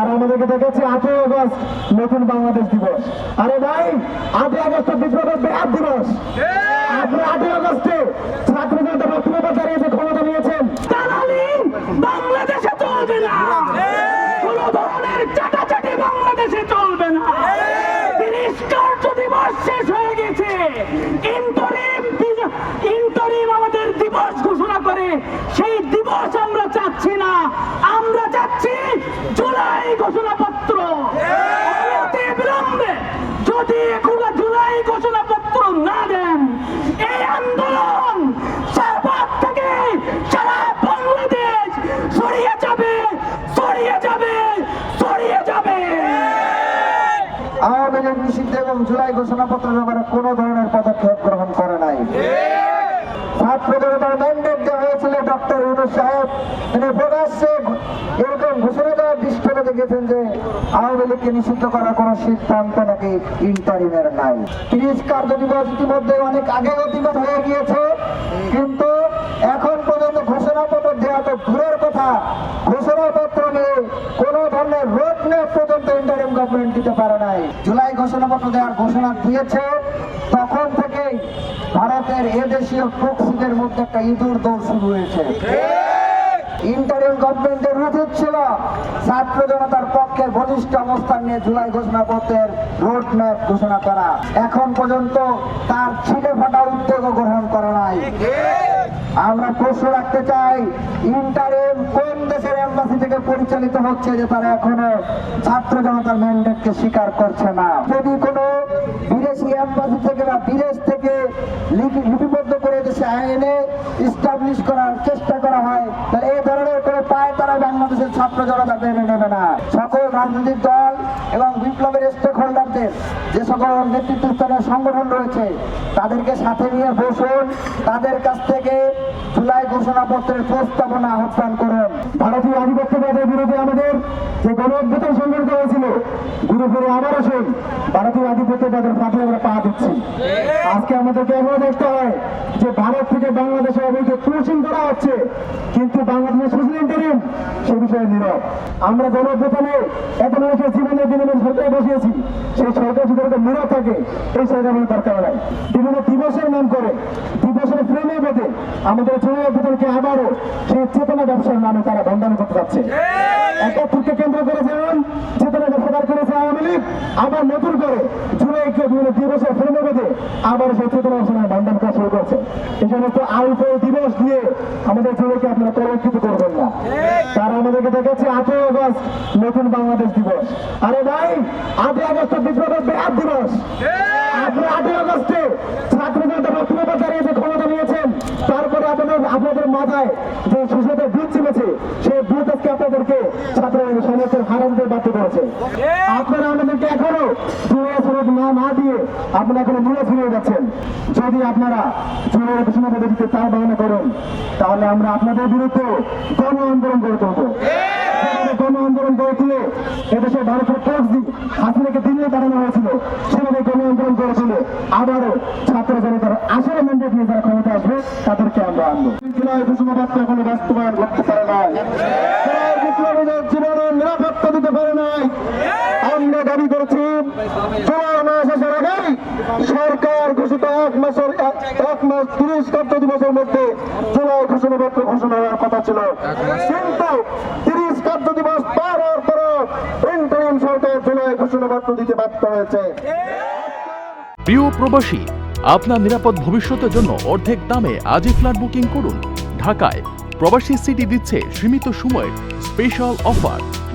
তারা আমাদেরকে দেখেছে আটই আগস্ট নতুন বাংলাদেশ দিবস। আরে ভাই আটই আগস্ট বিপ্লবের বেহাত দিবস। আপনি আটই আগস্টে ছাত্র বক্তব্য দাঁড়িয়ে ক্ষমতা নিয়েছেন। বাংলাদেশে চলবে না। ধরনের চাটাচাটি বাংলাদেশে চলবে না। তিরিশ কার্য দিবস শেষ হয়ে গেছে। ইন্টারিম ইন্টারিম আমাদের দিবস ঘোষণা করে, সেই দিবস আমরা চাচ্ছি না আমরা চাচ্ছি জুলাই ঘোষণাপত্র অনতি বিলম্বে যদি এগুলো জুলাই ঘোষণাপত্র না দেন, এই আন্দোলন থেকে সারা বাংলাদেশ ছড়িয়ে যাবে ছড়িয়ে যাবে ছড়িয়ে যাবে। আওয়ামী লীগ নিষিদ্ধ এবং জুলাই ব্যাপারে কোনো ধরনের পদক্ষেপ গ্রহণ করে নাই। ছাত্র জনতার ম্যান্ডেট দেওয়া হয়েছিল ডক্টর সাহেব। তিনি প্রকাশ্যে দেখেছেন যে আওয়ামী লীগকে নিষিদ্ধ করার সিদ্ধান্ত নাকি ইন্টারিমের নাই। ইতিমধ্যে অনেক আগে অতিগত হয়ে গিয়েছে, কিন্তু এখন পর্যন্ত দেওয়া তো দূরের কথা। নিয়ে ধরনের পর্যন্ত ইন্টারিম গভর্নমেন্ট দিতে পারে নাই। জুলাই দেওয়ার ঘোষণা দিয়েছে। তখন থেকেই ভারতের এদেশীয় প্রক্সিদের মধ্যে একটা ইঁদুর দৌড় শুরু হয়েছে। ইন্টারিম গভর্নমেন্টের উচিত ছিল। ছাত্র জনতার পক্ষে বলিষ্ঠ অবস্থান নিয়ে জুলাই ঘোষণাপত্রের রোড ম্যাপ ঘোষণা করা। এখন পর্যন্ত তার ছিটে ফাটা উদ্যোগ গ্রহণ করা নাই। আমরা প্রশ্ন রাখতে চাই, ইন্টারেম কোন দেশের এম্বাসি থেকে পরিচালিত হচ্ছে যে তারা এখনও ছাত্র জনতার ম্যান্ডেটকে স্বীকার করছে না? যদি কোনো বিদেশি এম্বাসি থেকে বা বিদেশ থেকে লিপি- লিপিবদ্ধ করে দেশে আইনে ইস্টাবলিশ করার চেষ্টা করা হয়, তাহলে এই ধরনের কোনো পায় তারা বাংলাদেশের ছাত্র জনতা মেনে নেবে না। সকল রাজনৈতিক দল এবং বিপ্লবের স্টেক হোল্ডারদের যে সকল নেতৃত্ব সংগঠন রয়েছে, তাদেরকে সাথে নিয়ে বসুন, তাদের কাছ থেকে জুলাই ঘোষণাপত্রের প্রস্তাবনা আহ্বান করেন। ভারতীয় আধিপত্যবাদের বিরুদ্ধে আমাদের যে গণ সংগঠিত হয়েছিল, ঘুরে ফিরে আবার সেই ভারতীয় আধিপত্যবাদের ফাঁকে আমরা পা দিচ্ছি। আজকে আমাদেরকে এমন দেখতে হয় যে ভারত থেকে বাংলাদেশে অবৈধ ক্রুশিং করা হচ্ছে কিন্তু বাংলাদেশের সোশ্যাল ইন্টারিম সে বিষয়ে নীরব। আমরা এত মানুষের জীবনের সরকার বসিয়েছি, সেই সরকার নীরব থাকে, এই সরকার দরকার নাই। বিভিন্ন দিবসের নাম করে, দিবসের ফ্রেমে বেঁধে আমাদের আবারও সেই চেতনা ব্যবসার নামে তারা বন্ধন করতে যাচ্ছে। কেন্দ্র করে যেমন চেতনা ব্যবসা করেছে আওয়ামী লীগ। আবার নতুন করে জুলাইকে বিভিন্ন দিবসের বেঁধে আবার সেই চেতনা ব্যবসা নামে বন্ধন করা শুরু করছে। এই সমস্ত আলফ দিবস দিয়ে আমাদের জুলাইকে আপনারা কলঙ্কিত করবেন না। তারা আমাদেরকে দেখাচ্ছে আটই আগস্ট নতুন বাংলাদেশ দিবস। আরে ভাই আটই আগস্ট বিপ্লবের বেহাত দিবস। আপনি আটই আগস্টে ছাত্র জনতা বক্তব্য দাঁড়িয়ে যে ক্ষমতা নিয়েছেন। তারপরে আপনাদের আপনাদের মাথায় যে সুস্বাদের বুথ ছিলেছে সেই বুথ আজকে আপনাদেরকে ছাত্র সমস্যার হারানদের বাধ্য করেছে। আপনারা আমাদেরকে এখনও জুড়ে সনদ না না দিয়ে আপনারা এখনও মূলে ফিরে যাচ্ছেন যদি আপনারা জুড়ে ঘোষণা পদ্ধতিতে তার বাহানা করেন তাহলে আমরা আপনাদের বিরুদ্ধে গণ আন্দোলন গড়ে তুলবো। গণ আন্দোলন গড়ে তুলে এদেশে ভারতের দিন হাসিনাকে দিল্লি পাঠানো হয়েছিল সেভাবে গণ আন্দোলন গড়ে তুলে আবারও ছাত্র জনতার আসলে ম্যান্ডেট নিয়ে যারা ক্ষমতা আসবে তাদেরকে আমরা আনব। জুলাই ঘোষণাপত্র এখনও বাস্তবায়ন করতে পারে বিপ্লবীদের জীবনের নিরাপত্তা দিতে পারে নাই। আমরা দাবি করেছি সরকার ঘোষিত এক মাসের এক- মাস তিরিশ কার্য দিবসের মধ্যে জুলাই ঘোষণাপত্র ঘোষণা হওয়ার কথা ছিল। কিন্তু তিরিশ কার্য দিবস পার হওয়ার পরও ইন্টারিম সরকার জুলাই ঘোষণাপত্র দিতে বাধ্য হয়েছে। প্রিয় প্রবাসী, আপনার নিরাপদ ভবিষ্যতের জন্য অর্ধেক দামে আজই ফ্ল্যাট বুকিং করুন। ঢাকায় প্রবাসী সিটি দিচ্ছে সীমিত সময়ের স্পেশাল অফার।